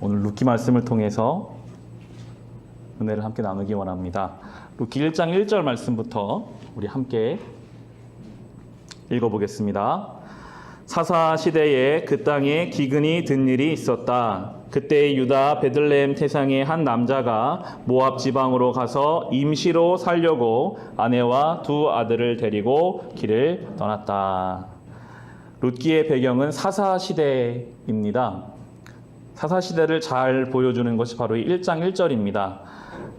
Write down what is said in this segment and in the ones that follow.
오늘 루키 말씀을 통해서 은혜를 함께 나누기 원합니다. 루키 1장 1절 말씀부터 우리 함께 읽어보겠습니다. 사사 시대에 그 땅에 기근이 든 일이 있었다. 그때 유다 베들레헴 태상의 한 남자가 모압 지방으로 가서 임시로 살려고 아내와 두 아들을 데리고 길을 떠났다. 룻기의 배경은 사사 시대입니다. 사사 시대를 잘 보여주는 것이 바로 이 1장 1절입니다.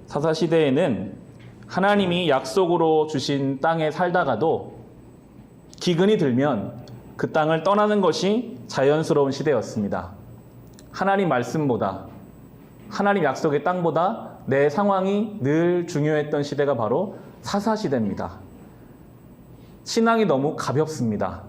사사 시대에는 하나님이 약속으로 주신 땅에 살다가도 기근이 들면 그 땅을 떠나는 것이 자연스러운 시대였습니다. 하나님 말씀보다 하나님 약속의 땅보다 내 상황이 늘 중요했던 시대가 바로 사사 시대입니다. 신앙이 너무 가볍습니다.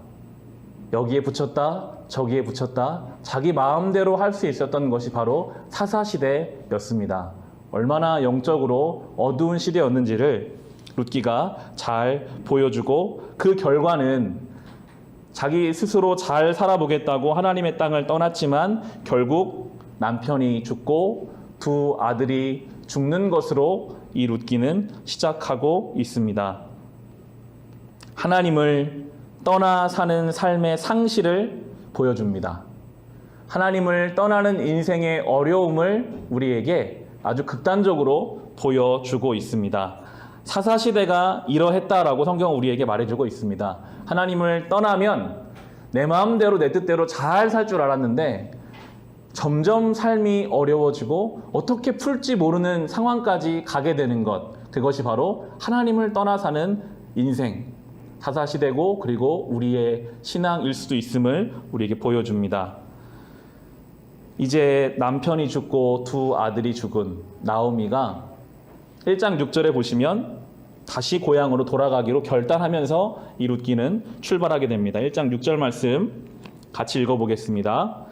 여기에 붙였다, 저기에 붙였다, 자기 마음대로 할 수 있었던 것이 바로 사사 시대였습니다. 얼마나 영적으로 어두운 시대였는지를 룻기가 잘 보여주고 그 결과는 자기 스스로 잘 살아보겠다고 하나님의 땅을 떠났지만 결국 남편이 죽고 두 아들이 죽는 것으로 이 룻기는 시작하고 있습니다. 하나님을 떠나 사는 삶의 상실을 보여줍니다. 하나님을 떠나는 인생의 어려움을 우리에게 아주 극단적으로 보여주고 있습니다. 사사시대가 이러했다라고 성경은 우리에게 말해주고 있습니다. 하나님을 떠나면 내 마음대로 내 뜻대로 잘 살 줄 알았는데 점점 삶이 어려워지고 어떻게 풀지 모르는 상황까지 가게 되는 것. 그것이 바로 하나님을 떠나 사는 인생, 사사시대고 그리고 우리의 신앙일 수도 있음을 우리에게 보여줍니다. 이제 남편이 죽고 두 아들이 죽은 나오미가 1장 6절에 보시면 다시 고향으로 돌아가기로 결단하면서 이 룻기는 출발하게 됩니다. 1장 6절 말씀 같이 읽어보겠습니다.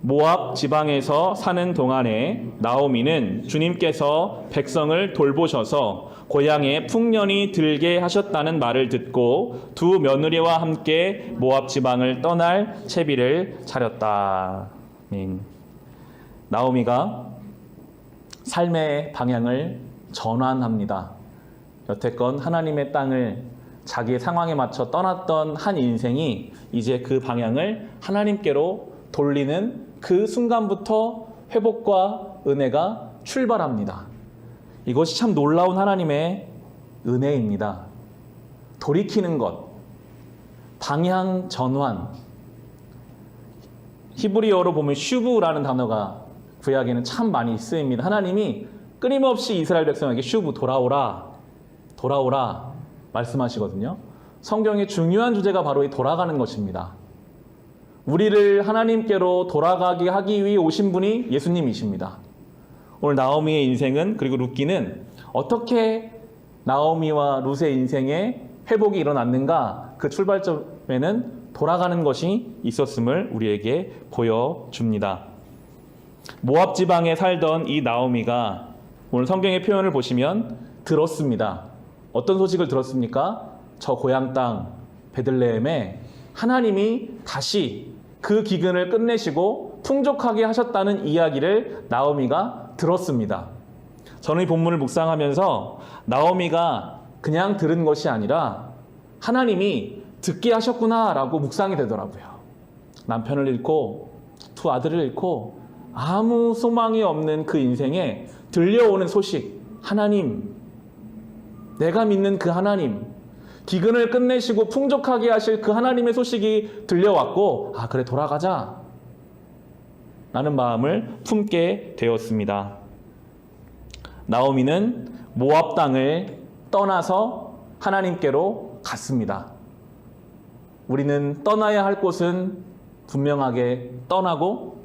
모압 지방에서 사는 동안에 나오미는 주님께서 백성을 돌보셔서 고향에 풍년이 들게 하셨다는 말을 듣고 두 며느리와 함께 모압 지방을 떠날 채비를 차렸다. 나오미가 삶의 방향을 전환합니다. 여태껏 하나님의 땅을 자기의 상황에 맞춰 떠났던 한 인생이 이제 그 방향을 하나님께로 돌리는 그 순간부터 회복과 은혜가 출발합니다. 이것이 참 놀라운 하나님의 은혜입니다. 돌이키는 것, 방향 전환. 히브리어로 보면 슈브라는 단어가 구약에는 참 많이 쓰입니다. 하나님이 끊임없이 이스라엘 백성에게 슈브 돌아오라, 돌아오라 말씀하시거든요. 성경의 중요한 주제가 바로 이 돌아가는 것입니다. 우리를 하나님께로 돌아가게 하기 위해 오신 분이 예수님이십니다. 오늘 나오미의 인생은 그리고 룻기는 어떻게 나오미와 룻의 인생에 회복이 일어났는가 그 출발점에는 돌아가는 것이 있었음을 우리에게 보여줍니다. 모압 지방에 살던 이 나오미가 오늘 성경의 표현을 보시면 들었습니다. 어떤 소식을 들었습니까? 저 고향 땅 베들레헴에 하나님이 다시 그 기근을 끝내시고 풍족하게 하셨다는 이야기를 나오미가 들었습니다. 저는 이 본문을 묵상하면서 나오미가 그냥 들은 것이 아니라 하나님이 듣게 하셨구나라고 묵상이 되더라고요. 남편을 잃고 두 아들을 잃고 아무 소망이 없는 그 인생에 들려오는 소식, 하나님, 내가 믿는 그 하나님, 기근을 끝내시고 풍족하게 하실 그 하나님의 소식이 들려왔고, 아, 그래, 돌아가자. 라는 마음을 품게 되었습니다. 나오미는 모압 땅을 떠나서 하나님께로 갔습니다. 우리는 떠나야 할 곳은 분명하게 떠나고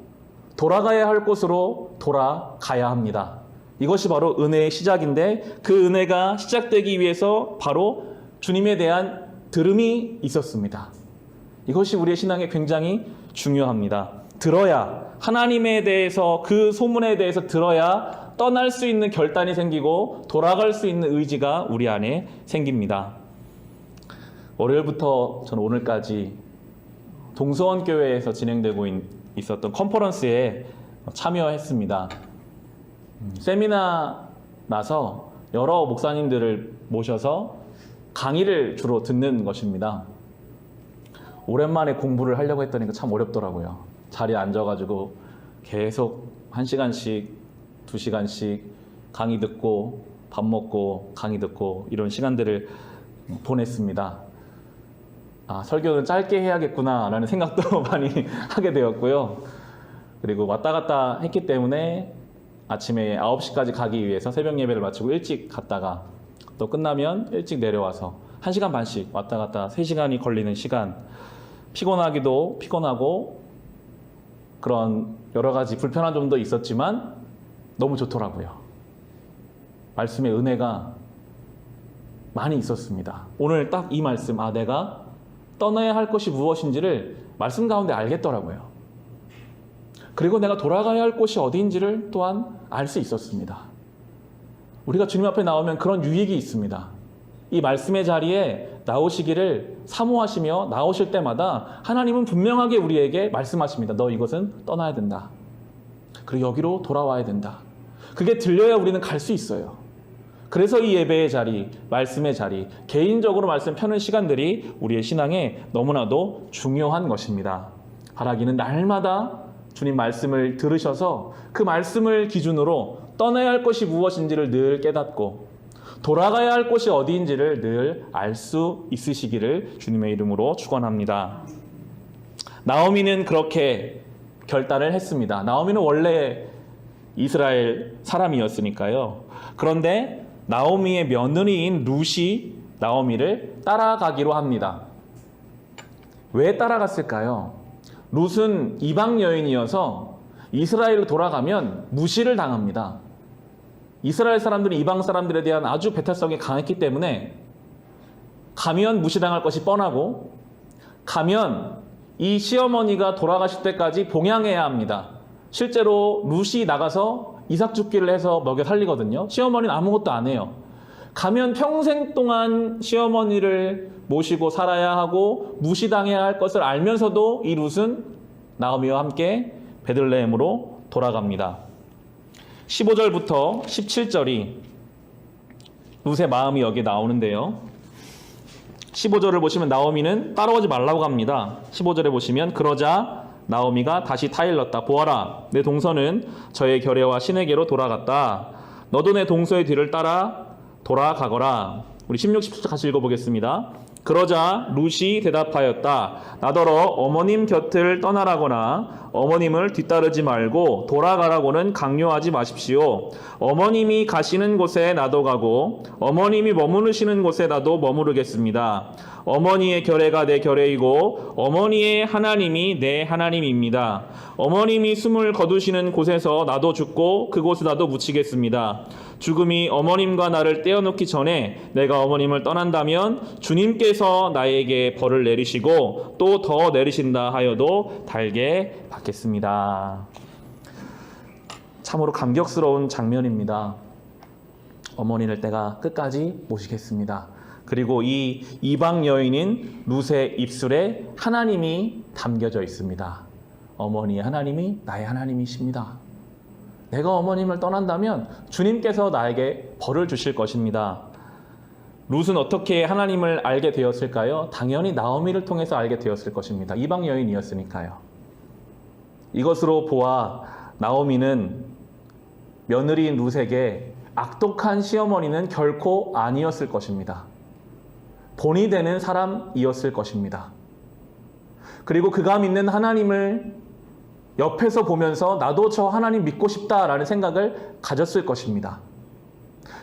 돌아가야 할 곳으로 돌아가야 합니다. 이것이 바로 은혜의 시작인데 그 은혜가 시작되기 위해서 바로 주님에 대한 들음이 있었습니다. 이것이 우리의 신앙에 굉장히 중요합니다. 들어야 하나님에 대해서 그 소문에 대해서 들어야 떠날 수 있는 결단이 생기고 돌아갈 수 있는 의지가 우리 안에 생깁니다. 월요일부터 저는 오늘까지 동서원 교회에서 진행되고 있, 있었던 컨퍼런스에 참여했습니다. 음, 세미나라서 여러 목사님들을 모셔서 강의를 주로 듣는 것입니다. 오랜만에 공부를 하려고 했더니 참 어렵더라고요. 자리에 앉아가지고 계속 한 시간씩, 두 시간씩 강의 듣고 밥 먹고 강의 듣고 이런 시간들을 보냈습니다. 아, 설교는 짧게 해야겠구나라는 생각도 많이 하게 되었고요. 그리고 왔다 갔다 했기 때문에 아침에 9시까지 가기 위해서 새벽 예배를 마치고 일찍 갔다가 또 끝나면 일찍 내려와서 1시간 반씩 왔다 갔다 3시간이 걸리는 시간 피곤하기도 피곤하고 그런 여러 가지 불편한 점도 있었지만 너무 좋더라고요. 말씀의 은혜가 많이 있었습니다. 오늘 딱 이 말씀, 아, 내가 떠나야 할 것이 무엇인지를 말씀 가운데 알겠더라고요. 그리고 내가 돌아가야 할 곳이 어디인지를 또한 알 수 있었습니다. 우리가 주님 앞에 나오면 그런 유익이 있습니다. 이 말씀의 자리에 나오시기를 사모하시며 나오실 때마다 하나님은 분명하게 우리에게 말씀하십니다. 너 이것은 떠나야 된다. 그리고 여기로 돌아와야 된다. 그게 들려야 우리는 갈 수 있어요. 그래서 이 예배의 자리, 말씀의 자리, 개인적으로 말씀 펴는 시간들이 우리의 신앙에 너무나도 중요한 것입니다. 바라기는 날마다 주님 말씀을 들으셔서 그 말씀을 기준으로 떠나야 할 것이 무엇인지를 늘 깨닫고 돌아가야 할 곳이 어디인지를 늘 알 수 있으시기를 주님의 이름으로 축원합니다. 나오미는 그렇게 결단을 했습니다. 나오미는 원래 이스라엘 사람이었으니까요. 그런데 나오미의 며느리인 룻이 나오미를 따라가기로 합니다. 왜 따라갔을까요? 룻은 이방 여인이어서 이스라엘로 돌아가면 무시를 당합니다. 이스라엘 사람들은 이방 사람들에 대한 아주 배탈성이 강했기 때문에 가면 무시당할 것이 뻔하고 가면 이 시어머니가 돌아가실 때까지 봉양해야 합니다. 실제로 룻이 나가서 이삭 죽기를 해서 먹여 살리거든요. 시어머니는 아무것도 안 해요. 가면 평생 동안 시어머니를 모시고 살아야 하고 무시당해야 할 것을 알면서도 이 룻은 나오미와 함께 베들레헴으로 돌아갑니다. 15절부터 17절이 룻의 마음이 여기에 나오는데요. 15절을 보시면 나오미는 따라오지 말라고 합니다. 15절에 보시면 그러자 나오미가 다시 타일렀다. 보아라, 내 동서는 저의 결례와 신에게로 돌아갔다. 너도 내 동서의 뒤를 따라 돌아가거라. 우리 16, 17절 같이 읽어보겠습니다. 그러자 룻이 대답하였다. 나더러 어머님 곁을 떠나라거나 어머님을 뒤따르지 말고 돌아가라고는 강요하지 마십시오. 어머님이 가시는 곳에 나도 가고 어머님이 머무르시는 곳에 나도 머무르겠습니다. 어머니의 결례가 내 결례이고 어머니의 하나님이 내 하나님입니다. 어머님이 숨을 거두시는 곳에서 나도 죽고 그곳에 나도 묻히겠습니다. 죽음이 어머님과 나를 떼어놓기 전에 내가 어머님을 떠난다면 주님께서 나에게 벌을 내리시고 또 더 내리신다 하여도 달게 받겠습니다. 참으로 감격스러운 장면입니다. 어머니를 내가 끝까지 모시겠습니다. 그리고 이 이방 여인인 룻의 입술에 하나님이 담겨져 있습니다. 어머니의 하나님이 나의 하나님이십니다. 내가 어머님을 떠난다면 주님께서 나에게 벌을 주실 것입니다. 룻은 어떻게 하나님을 알게 되었을까요? 당연히 나오미를 통해서 알게 되었을 것입니다. 이방 여인이었으니까요. 이것으로 보아 나오미는 며느리인 룻에게 악독한 시어머니는 결코 아니었을 것입니다. 본이 되는 사람이었을 것입니다. 그리고 그가 믿는 하나님을 옆에서 보면서 나도 저 하나님 믿고 싶다라는 생각을 가졌을 것입니다.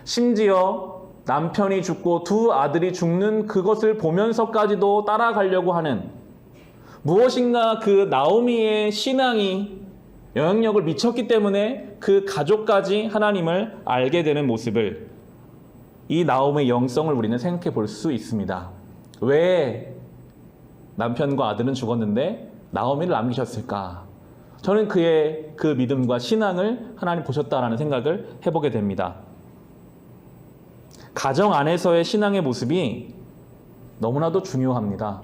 심지어 남편이 죽고 두 아들이 죽는 그것을 보면서까지도 따라가려고 하는 무엇인가 그 나오미의 신앙이 영향력을 미쳤기 때문에 그 가족까지 하나님을 알게 되는 모습을 이 나오미의 영성을 우리는 생각해 볼 수 있습니다. 왜 남편과 아들은 죽었는데 나오미를 남기셨을까? 저는 그의 그 믿음과 신앙을 하나님 보셨다라는 생각을 해보게 됩니다. 가정 안에서의 신앙의 모습이 너무나도 중요합니다.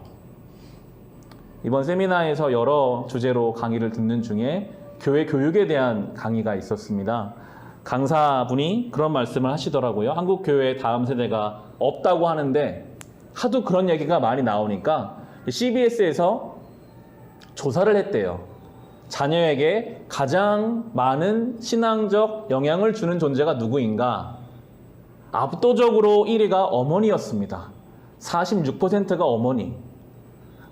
이번 세미나에서 여러 주제로 강의를 듣는 중에 교회 교육에 대한 강의가 있었습니다. 강사분이 그런 말씀을 하시더라고요. 한국 교회 다음 세대가 없다고 하는데 하도 그런 얘기가 많이 나오니까 CBS에서 조사를 했대요. 자녀에게 가장 많은 신앙적 영향을 주는 존재가 누구인가? 압도적으로 1위가 어머니였습니다. 46%가 어머니.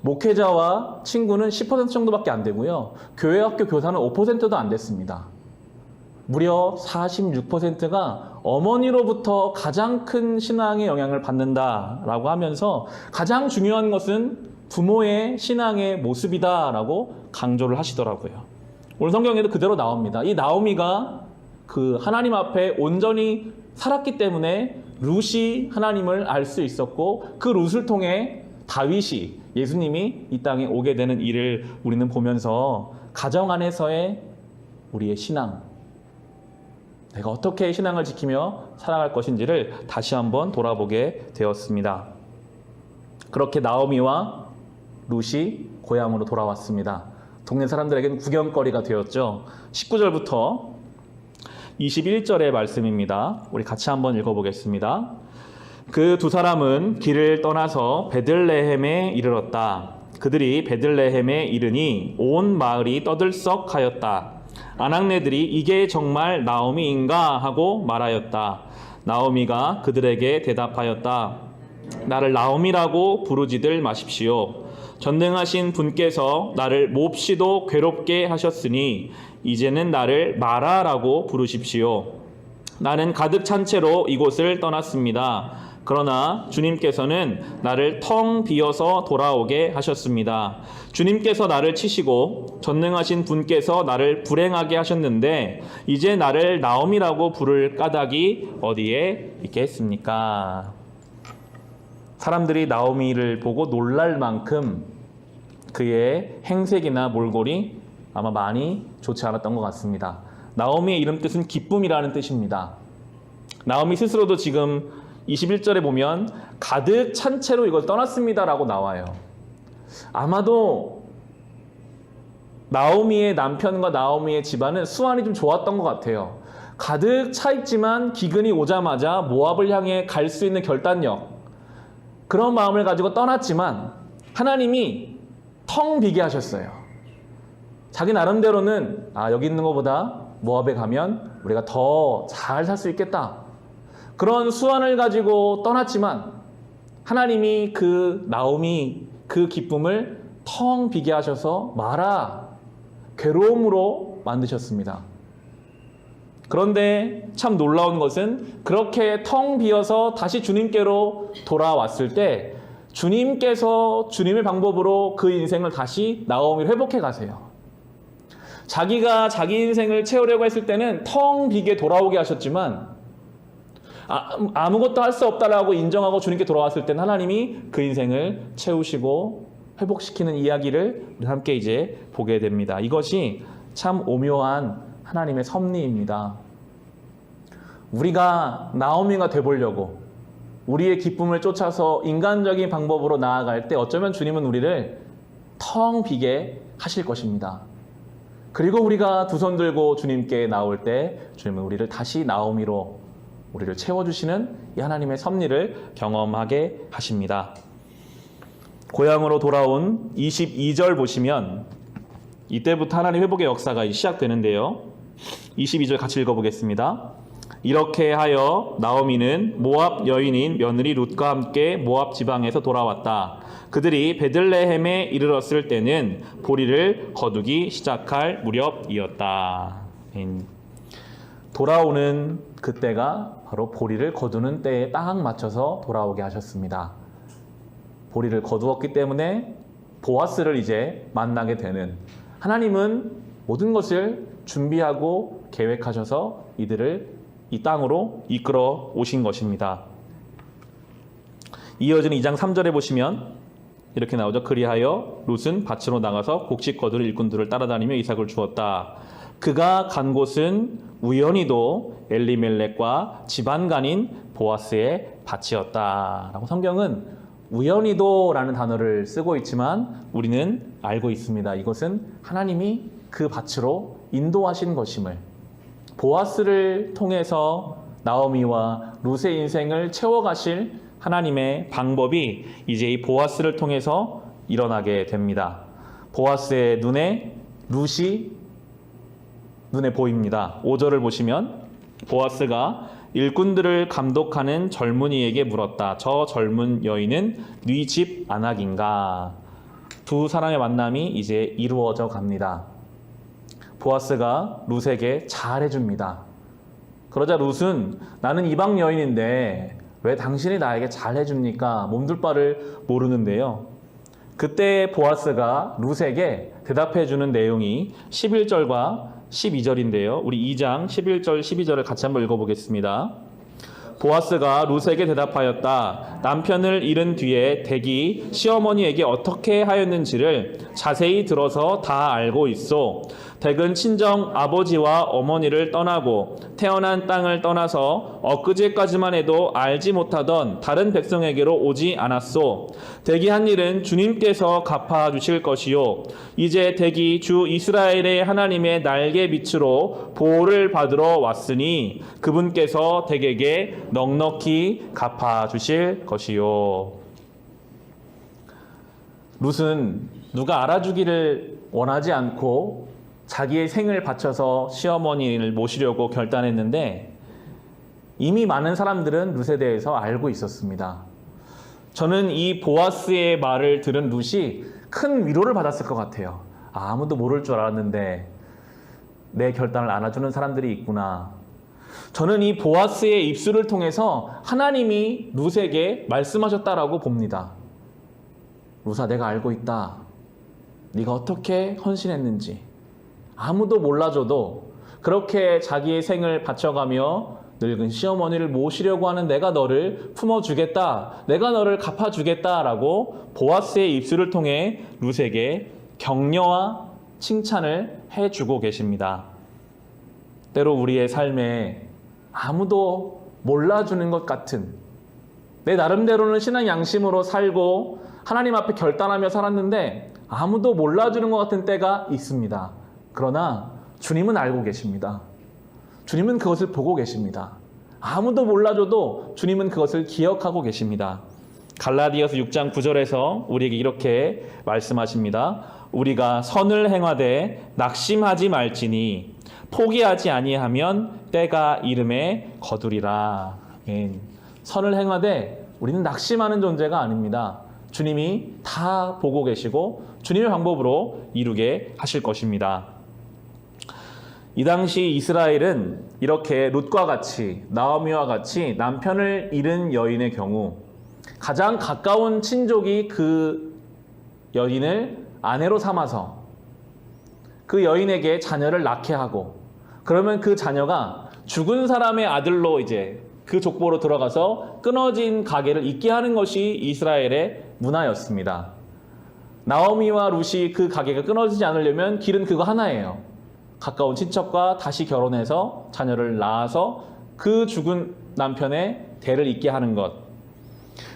목회자와 친구는 10% 정도밖에 안 되고요. 교회 학교 교사는 5%도 안 됐습니다. 무려 46%가 어머니로부터 가장 큰 신앙의 영향을 받는다라고 하면서 가장 중요한 것은 부모의 신앙의 모습이다라고 강조를 하시더라고요. 오늘 성경에도 그대로 나옵니다. 이 나오미가 그 하나님 앞에 온전히 살았기 때문에 룻이 하나님을 알 수 있었고 그 룻을 통해 다윗이 예수님이 이 땅에 오게 되는 일을 우리는 보면서 가정 안에서의 우리의 신앙 내가 어떻게 신앙을 지키며 살아갈 것인지를 다시 한번 돌아보게 되었습니다. 그렇게 나오미와 룻이 고향으로 돌아왔습니다. 동네 사람들에게는 구경거리가 되었죠. 19절부터 21절의 말씀입니다. 우리 같이 한번 읽어보겠습니다. 그 두 사람은 길을 떠나서 베들레헴에 이르렀다. 그들이 베들레헴에 이르니 온 마을이 떠들썩하였다. 아낙네들이 이게 정말 나오미인가 하고 말하였다. 나오미가 그들에게 대답하였다. 나를 나오미라고 부르지들 마십시오. 전능하신 분께서 나를 몹시도 괴롭게 하셨으니 이제는 나를 마라라고 부르십시오. 나는 가득 찬 채로 이곳을 떠났습니다. 그러나 주님께서는 나를 텅 비어서 돌아오게 하셨습니다. 주님께서 나를 치시고 전능하신 분께서 나를 불행하게 하셨는데 이제 나를 나옴이라고 부를 까닭이 어디에 있겠습니까? 사람들이 나오미를 보고 놀랄 만큼 그의 행색이나 몰골이 아마 많이 좋지 않았던 것 같습니다. 나오미의 이름 뜻은 기쁨이라는 뜻입니다. 나오미 스스로도 지금 21절에 보면 가득 찬 채로 이걸 떠났습니다라고 나와요. 아마도 나오미의 남편과 나오미의 집안은 수완이 좀 좋았던 것 같아요. 가득 차 있지만 기근이 오자마자 모압을 향해 갈 수 있는 결단력 그런 마음을 가지고 떠났지만 하나님이 텅 비게 하셨어요. 자기 나름대로는 아 여기 있는 것보다 모압에 가면 우리가 더 잘 살 수 있겠다. 그런 수완을 가지고 떠났지만 하나님이 그 나옴이 그 기쁨을 텅 비게 하셔서 마라 괴로움으로 만드셨습니다. 그런데 참 놀라운 것은 그렇게 텅 비어서 다시 주님께로 돌아왔을 때 주님께서 주님의 방법으로 그 인생을 다시 나오미를 회복해 가세요. 자기가 자기 인생을 채우려고 했을 때는 텅 비게 돌아오게 하셨지만 아, 무것도 할 수 없다라고 인정하고 주님께 돌아왔을 때는 하나님이 그 인생을 채우시고 회복시키는 이야기를 함께 이제 보게 됩니다. 이것이 참 오묘한 하나님의 섭리입니다. 우리가 나오미가 되보려고 우리의 기쁨을 쫓아서 인간적인 방법으로 나아갈 때 어쩌면 주님은 우리를 텅 비게 하실 것입니다. 그리고 우리가 두 손 들고 주님께 나올 때 주님은 우리를 다시 나오미로 우리를 채워주시는 이 하나님의 섭리를 경험하게 하십니다. 고향으로 돌아온 22절 보시면 이때부터 하나님 회복의 역사가 시작되는데요. 22절 같이 읽어보겠습니다. 이렇게 하여 나오미는 모압 여인인 며느리 룻과 함께 모압 지방에서 돌아왔다. 그들이 베들레헴에 이르렀을 때는 보리를 거두기 시작할 무렵이었다. 돌아오는 그때가 바로 보리를 거두는 때에 딱 맞춰서 돌아오게 하셨습니다. 보리를 거두었기 때문에 보아스를 이제 만나게 되는 하나님은 모든 것을 준비하고 계획하셔서 이들을 이 땅으로 이끌어 오신 것입니다. 이어지는 2장 3절에 보시면 이렇게 나오죠. 그리하여 룻은 밭으로 나가서 곡식 거둘 일꾼들을 따라다니며 이삭을 주었다. 그가 간 곳은 우연히도 엘리멜렉과 집안간인 보아스의 밭이었다 라고 성경은 우연히도라는 단어를 쓰고 있지만 우리는 알고 있습니다. 이것은 하나님이 그 밭으로 인도하신 것임을 보아스를 통해서 나오미와 룻의 인생을 채워가실 하나님의 방법이 이제 이 보아스를 통해서 일어나게 됩니다. 보아스의 눈에 룻이 눈에 보입니다. 5절을 보시면 보아스가 일꾼들을 감독하는 젊은이에게 물었다. 저 젊은 여인은 네 집 안악인가? 두 사람의 만남이 이제 이루어져 갑니다. 보아스가 룻에게 잘해줍니다. 그러자 룻은 나는 이방 여인인데 왜 당신이 나에게 잘해줍니까? 몸둘 바를 모르는데요. 그때 보아스가 룻에게 대답해주는 내용이 11절과 12절인데요. 우리 2장 11절, 12절을 같이 한번 읽어보겠습니다. 보아스가 룻에게 대답하였다. 남편을 잃은 뒤에 댁이 시어머니에게 어떻게 하였는지를 자세히 들어서 다 알고 있어. 댁은 친정 아버지와 어머니를 떠나고 태어난 땅을 떠나서 엊그제까지만 해도 알지 못하던 다른 백성에게로 오지 않았소. 댁이 한 일은 주님께서 갚아 주실 것이요. 이제 댁이 주 이스라엘의 하나님의 날개 빛으로 보호를 받으러 왔으니 그분께서 댁에게 넉넉히 갚아 주실 것이요. 룻은 누가 알아주기를 원하지 않고 자기의 생을 바쳐서 시어머니를 모시려고 결단했는데 이미 많은 사람들은 룻에 대해서 알고 있었습니다. 저는 이 보아스의 말을 들은 룻이 큰 위로를 받았을 것 같아요. 아, 아무도 모를 줄 알았는데 내 결단을 안아주는 사람들이 있구나. 저는 이 보아스의 입술을 통해서 하나님이 룻에게 말씀하셨다라고 봅니다. 룻아, 내가 알고 있다. 네가 어떻게 헌신했는지 아무도 몰라줘도 그렇게 자기의 생을 바쳐가며 늙은 시어머니를 모시려고 하는 내가 너를 품어주겠다. 내가 너를 갚아주겠다 라고 보아스의 입술을 통해 룻에게 격려와 칭찬을 해주고 계십니다. 때로 우리의 삶에 아무도 몰라주는 것 같은 내 나름대로는 신앙 양심으로 살고 하나님 앞에 결단하며 살았는데 아무도 몰라주는 것 같은 때가 있습니다. 그러나 주님은 알고 계십니다. 주님은 그것을 보고 계십니다. 아무도 몰라줘도 주님은 그것을 기억하고 계십니다. 갈라디아서 6장 9절에서 우리에게 이렇게 말씀하십니다. 우리가 선을 행하되 낙심하지 말지니 포기하지 아니하면 때가 이름에 거두리라. 아멘. 선을 행하되 우리는 낙심하는 존재가 아닙니다. 주님이 다 보고 계시고 주님의 방법으로 이루게 하실 것입니다. 이 당시 이스라엘은 이렇게 룻과 같이 나오미와 같이 남편을 잃은 여인의 경우 가장 가까운 친족이 그 여인을 아내로 삼아서 그 여인에게 자녀를 낳게 하고 그러면 그 자녀가 죽은 사람의 아들로 이제 그 족보로 들어가서 끊어진 가게를 잇게 하는 것이 이스라엘의 문화였습니다. 나오미와 룻이 그 가게가 끊어지지 않으려면 길은 그거 하나예요. 가까운 친척과 다시 결혼해서 자녀를 낳아서 그 죽은 남편의 대를 잇게 하는 것.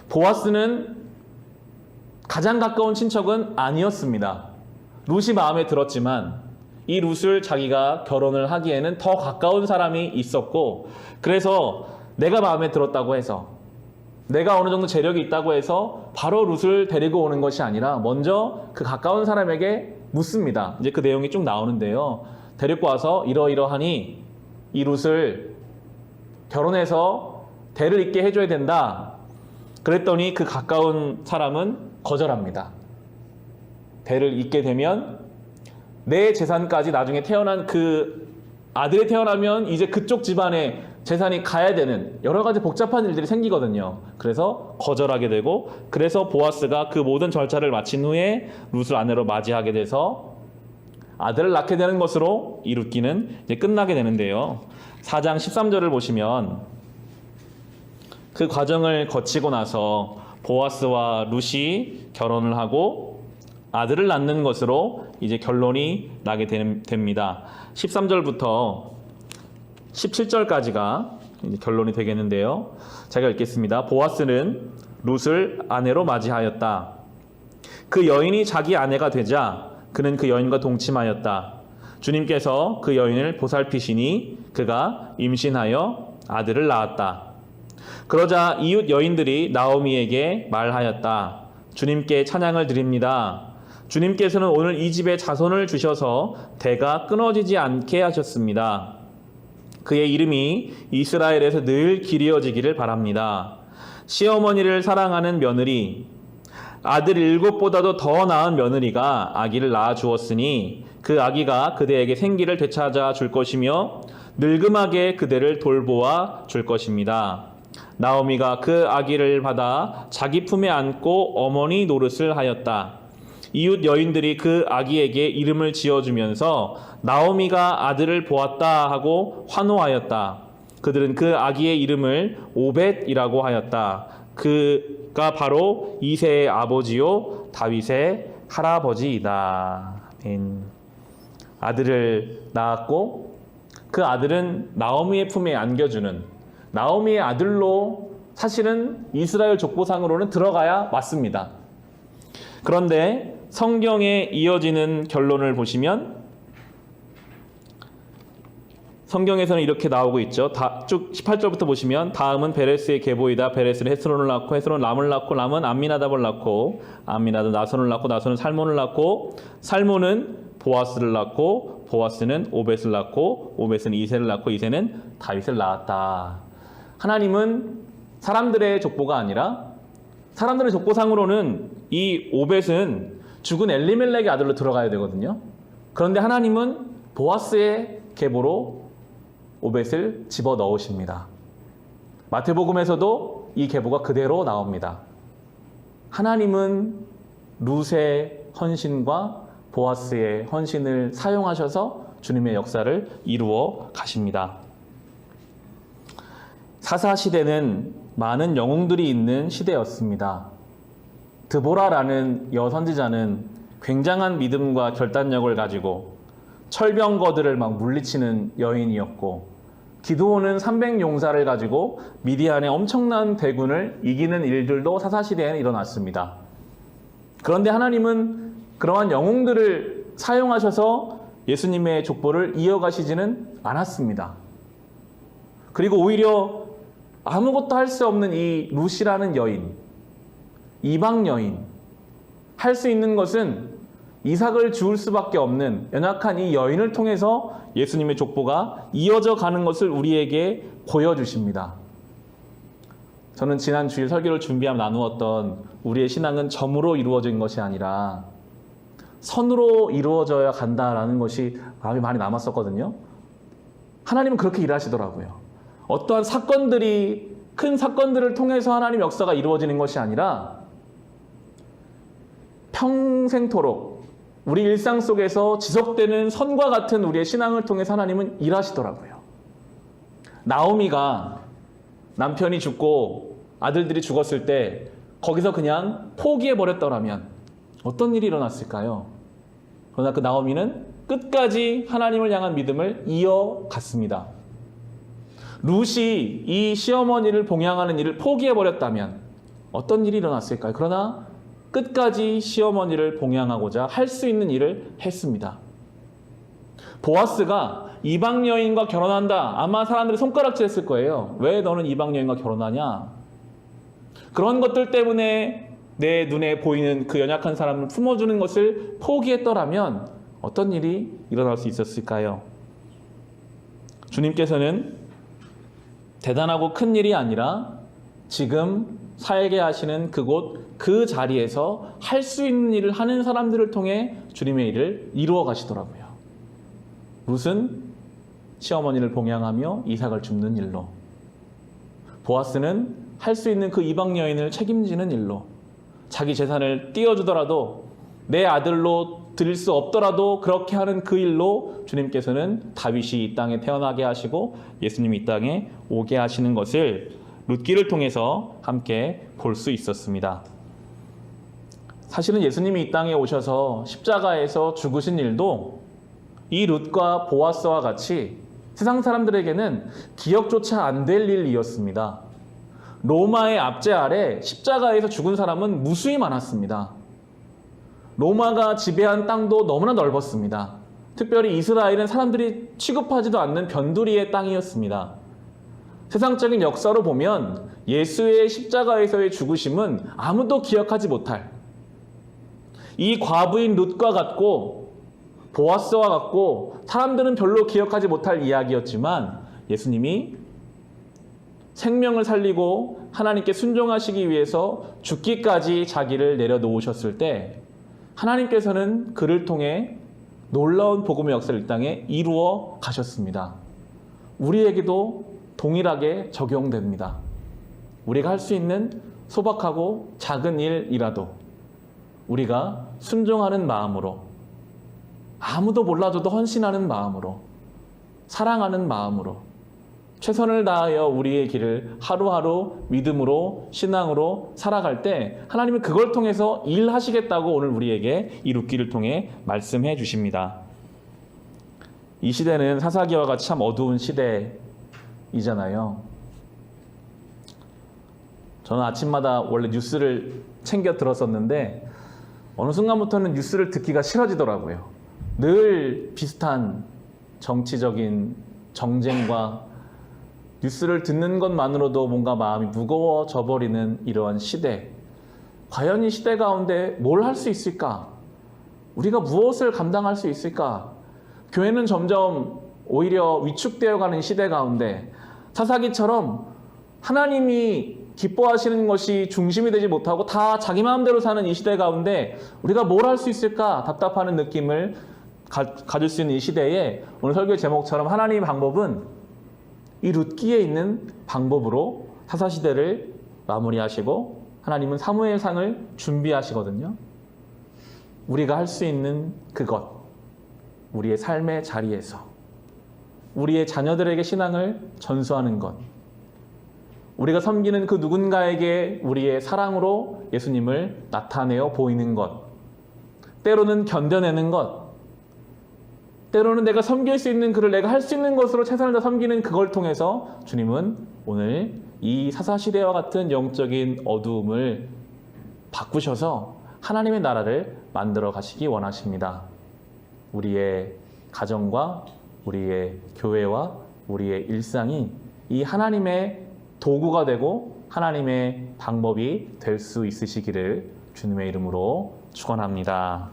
보아스는 가장 가까운 친척은 아니었습니다. 룻이 마음에 들었지만 이 룻을 자기가 결혼을 하기에는 더 가까운 사람이 있었고 그래서 내가 마음에 들었다고 해서 내가 어느 정도 재력이 있다고 해서 바로 룻을 데리고 오는 것이 아니라 먼저 그 가까운 사람에게 묻습니다. 이제 그 내용이 쭉 나오는데요. 데리고 와서 이러이러하니 이 룻을 결혼해서 대를 잇게 해줘야 된다. 그랬더니 그 가까운 사람은 거절합니다. 대를 잇게 되면 내 재산까지 나중에 태어난 그 아들이 태어나면 이제 그쪽 집안에 재산이 가야 되는 여러 가지 복잡한 일들이 생기거든요. 그래서 거절하게 되고 그래서 보아스가 그 모든 절차를 마친 후에 룻을 아내로 맞이하게 돼서 아들을 낳게 되는 것으로 이룻기는 이제 끝나게 되는데요. 4장 13절을 보시면 그 과정을 거치고 나서 보아스와 룻이 결혼을 하고 아들을 낳는 것으로 이제 결론이 나게 됩니다. 13절부터 17절까지가 결론이 되겠는데요. 제가 읽겠습니다. 보아스는 룻을 아내로 맞이하였다. 그 여인이 자기 아내가 되자 그는 그 여인과 동침하였다. 주님께서 그 여인을 보살피시니 그가 임신하여 아들을 낳았다. 그러자 이웃 여인들이 나오미에게 말하였다. 주님께 찬양을 드립니다. 주님께서는 오늘 이 집에 자손을 주셔서 대가 끊어지지 않게 하셨습니다. 그의 이름이 이스라엘에서 늘 기리어지기를 바랍니다. 시어머니를 사랑하는 며느리, 아들 일곱보다도 더 나은 며느리가 아기를 낳아 주었으니 그 아기가 그대에게 생기를 되찾아 줄 것이며 늙음하게 그대를 돌보아 줄 것입니다. 나오미가 그 아기를 받아 자기 품에 안고 어머니 노릇을 하였다. 이웃 여인들이 그 아기에게 이름을 지어주면서 나오미가 아들을 보았다 하고 환호하였다. 그들은 그 아기의 이름을 오벳이라고 하였다. 그가 바로 이세의 아버지요 다윗의 할아버지이다. 아들을 낳았고 그 아들은 나오미의 품에 안겨주는 나오미의 아들로 사실은 이스라엘 족보상으로는 들어가야 맞습니다. 그런데 성경에 이어지는 결론을 보시면 성경에서는 이렇게 나오고 있죠. 다, 쭉 18절부터 보시면 다음은 베레스의 계보이다. 베레스는 헤스론을 낳고 헤스론 람을 낳고 람은 암미나답을 낳고 암미나답 나손을 낳고 나손은 살몬을 낳고 살몬은 보아스를 낳고 보아스는 오벳을 낳고 오벳은 이세를 낳고 이세는 다윗을 낳았다. 하나님은 사람들의 족보가 아니라 사람들의 족보상으로는 이 오벳은 죽은 엘리멜렉의 아들로 들어가야 되거든요. 그런데 하나님은 보아스의 계보로 오벳을 집어 넣으십니다. 마태복음에서도 이 계보가 그대로 나옵니다. 하나님은 룻의 헌신과 보아스의 헌신을 사용하셔서 주님의 역사를 이루어 가십니다. 사사 시대는 많은 영웅들이 있는 시대였습니다. 드보라라는 여선지자는 굉장한 믿음과 결단력을 가지고 철병거들을 막 물리치는 여인이었고 기도원은 300용사를 가지고 미디안의 엄청난 대군을 이기는 일들도 사사시대에는 일어났습니다. 그런데 하나님은 그러한 영웅들을 사용하셔서 예수님의 족보를 이어가시지는 않았습니다. 그리고 오히려 아무것도 할 수 없는 이 루시라는 여인, 이방 여인, 할 수 있는 것은 이삭을 주울 수밖에 없는 연약한 이 여인을 통해서 예수님의 족보가 이어져 가는 것을 우리에게 보여주십니다. 저는 지난 주일 설교를 준비하며 나누었던 우리의 신앙은 점으로 이루어진 것이 아니라 선으로 이루어져야 간다라는 것이 마음이 많이 남았었거든요. 하나님은 그렇게 일하시더라고요. 어떠한 사건들이 큰 사건들을 통해서 하나님 역사가 이루어지는 것이 아니라 평생토록 우리 일상 속에서 지속되는 선과 같은 우리의 신앙을 통해서 하나님은 일하시더라고요. 나오미가 남편이 죽고 아들들이 죽었을 때 거기서 그냥 포기해 버렸더라면 어떤 일이 일어났을까요? 그러나 그 나오미는 끝까지 하나님을 향한 믿음을 이어갔습니다. 룻이 이 시어머니를 봉양하는 일을 포기해 버렸다면 어떤 일이 일어났을까요? 그러나 끝까지 시어머니를 봉양하고자 할 수 있는 일을 했습니다. 보아스가 이방 여인과 결혼한다. 아마 사람들이 손가락질 했을 거예요. 왜 너는 이방 여인과 결혼하냐? 그런 것들 때문에 내 눈에 보이는 그 연약한 사람을 품어주는 것을 포기했더라면 어떤 일이 일어날 수 있었을까요? 주님께서는 대단하고 큰 일이 아니라 지금 살게 하시는 그곳 그 자리에서 할 수 있는 일을 하는 사람들을 통해 주님의 일을 이루어 가시더라고요. 룻은 시어머니를 봉양하며 이삭을 줍는 일로. 보아스는 할 수 있는 그 이방 여인을 책임지는 일로. 자기 재산을 띄워주더라도 내 아들로 드릴 수 없더라도 그렇게 하는 그 일로 주님께서는 다윗이 이 땅에 태어나게 하시고 예수님이 이 땅에 오게 하시는 것을 룻기를 통해서 함께 볼 수 있었습니다. 사실은 예수님이 이 땅에 오셔서 십자가에서 죽으신 일도 이 룻과 보아스와 같이 세상 사람들에게는 기억조차 안 될 일이었습니다. 로마의 압제 아래 십자가에서 죽은 사람은 무수히 많았습니다. 로마가 지배한 땅도 너무나 넓었습니다. 특별히 이스라엘은 사람들이 취급하지도 않는 변두리의 땅이었습니다. 세상적인 역사로 보면 예수의 십자가에서의 죽으심은 아무도 기억하지 못할 이 과부인 룻과 같고 보아스와 같고 사람들은 별로 기억하지 못할 이야기였지만 예수님이 생명을 살리고 하나님께 순종하시기 위해서 죽기까지 자기를 내려놓으셨을 때 하나님께서는 그를 통해 놀라운 복음의 역사를 이 땅에 이루어 가셨습니다. 우리에게도 동일하게 적용됩니다. 우리가 할 수 있는 소박하고 작은 일이라도 우리가 순종하는 마음으로 아무도 몰라줘도 헌신하는 마음으로 사랑하는 마음으로 최선을 다하여 우리의 길을 하루하루 믿음으로 신앙으로 살아갈 때 하나님은 그걸 통해서 일하시겠다고 오늘 우리에게 이 룻기를 통해 말씀해 주십니다. 이 시대는 사사기와 같이 참 어두운 시대 이잖아요. 저는 아침마다 원래 뉴스를 챙겨 들었었는데 어느 순간부터는 뉴스를 듣기가 싫어지더라고요. 늘 비슷한 정치적인 정쟁과 뉴스를 듣는 것만으로도 뭔가 마음이 무거워져 버리는 이러한 시대. 과연 이 시대 가운데 뭘 할 수 있을까? 우리가 무엇을 감당할 수 있을까? 교회는 점점 오히려 위축되어 가는 시대 가운데 사사기처럼 하나님이 기뻐하시는 것이 중심이 되지 못하고 다 자기 마음대로 사는 이 시대 가운데 우리가 뭘 할 수 있을까 답답하는 느낌을 가, 가질 수 있는 이 시대에 오늘 설교 제목처럼 하나님의 방법은 이 룻기에 있는 방법으로 사사 시대를 마무리하시고 하나님은 사무엘 상을 준비하시거든요. 우리가 할 수 있는 그것, 우리의 삶의 자리에서 우리의 자녀들에게 신앙을 전수하는 것, 우리가 섬기는 그 누군가에게 우리의 사랑으로 예수님을 나타내어 보이는 것, 때로는 견뎌내는 것, 때로는 내가 섬길 수 있는 그를 내가 할 수 있는 것으로 최선을 다 섬기는 그걸 통해서 주님은 오늘 이 사사시대와 같은 영적인 어두움을 바꾸셔서 하나님의 나라를 만들어 가시기 원하십니다. 우리의 가정과 우리의 교회와 우리의 일상이 이 하나님의 도구가 되고 하나님의 방법이 될 수 있으시기를 주님의 이름으로 축원합니다.